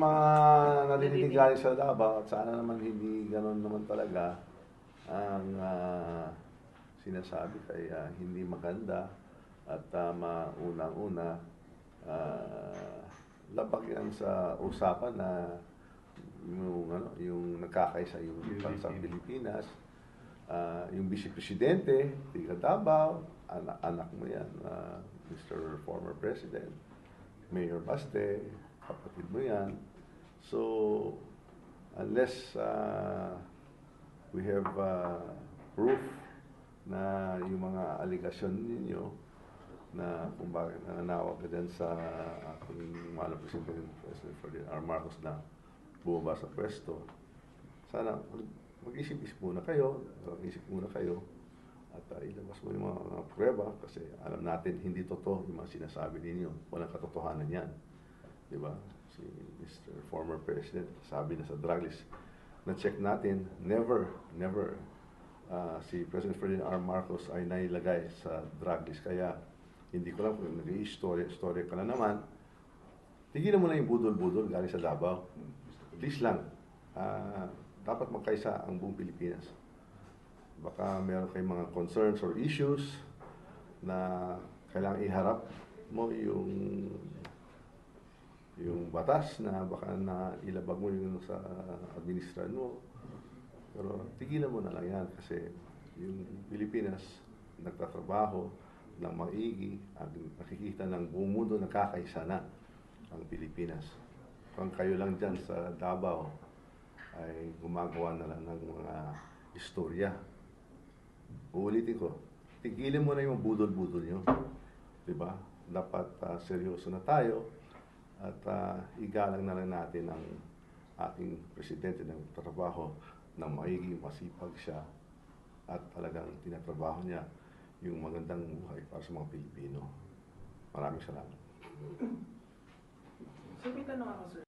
mga narinig galing sa Davao, sana naman hindi ganon naman talaga ang ah, sinasabi kay ah, hindi maganda at uh, maunang-una ah, labag yan sa usapan na yung ano yung nagkakaisa yung bansang Pilipinas Ah, yung vice presidente tiga Davao anak, anak mo yan ah, Mr. Former President Mayor Baste kapatid mo yan so unless ah, we have ah, proof na yung mga aligasyon ninyo na kung bakit nananawag ka dyan sa ating mahal na Presidente President Ferdinand R. Marcos na bumaba sa pwesto. Sana mag- mag-isip-isip muna kayo, mag-isip muna kayo at uh, ilabas mo yung mga, mga prueba kasi alam natin hindi totoo yung mga sinasabi ninyo. Walang katotohanan yan. Di ba? Si Mr. Former President sabi na sa drug list na-check natin, never, never ah, si President Ferdinand R. Marcos ay nailagay sa drug list. Kaya hindi ko lang kung nag-i-story, story ka na naman. Tigilan mo na yung budol-budol galing sa Davao. Please lang. Ah, dapat magkaisa ang buong Pilipinas. Baka meron kayong mga concerns or issues na kailangang iharap mo yung batas na baka na ilabag mo yung sa administrasyon mo. Pero tigilan mo na lang yan kasi yung Pilipinas nagtatrabaho ng maigi at nakikita ng buong mundo nakakaisa na ang Pilipinas. Kung kayo lang dyan sa Davao ay gumagawa na lang ng mga istorya. Uulitin ko, tigilan mo na yung budol-budol nyo. Diba? Dapat ah, seryoso na tayo at ah, igalang na lang natin ang ating presidente ng trabaho ng maigi, masipag siya at talagang tinatrabaho niya yung magandang buhay para sa mga Pilipino. Maraming salamat. Sir, may tanong ako, sir.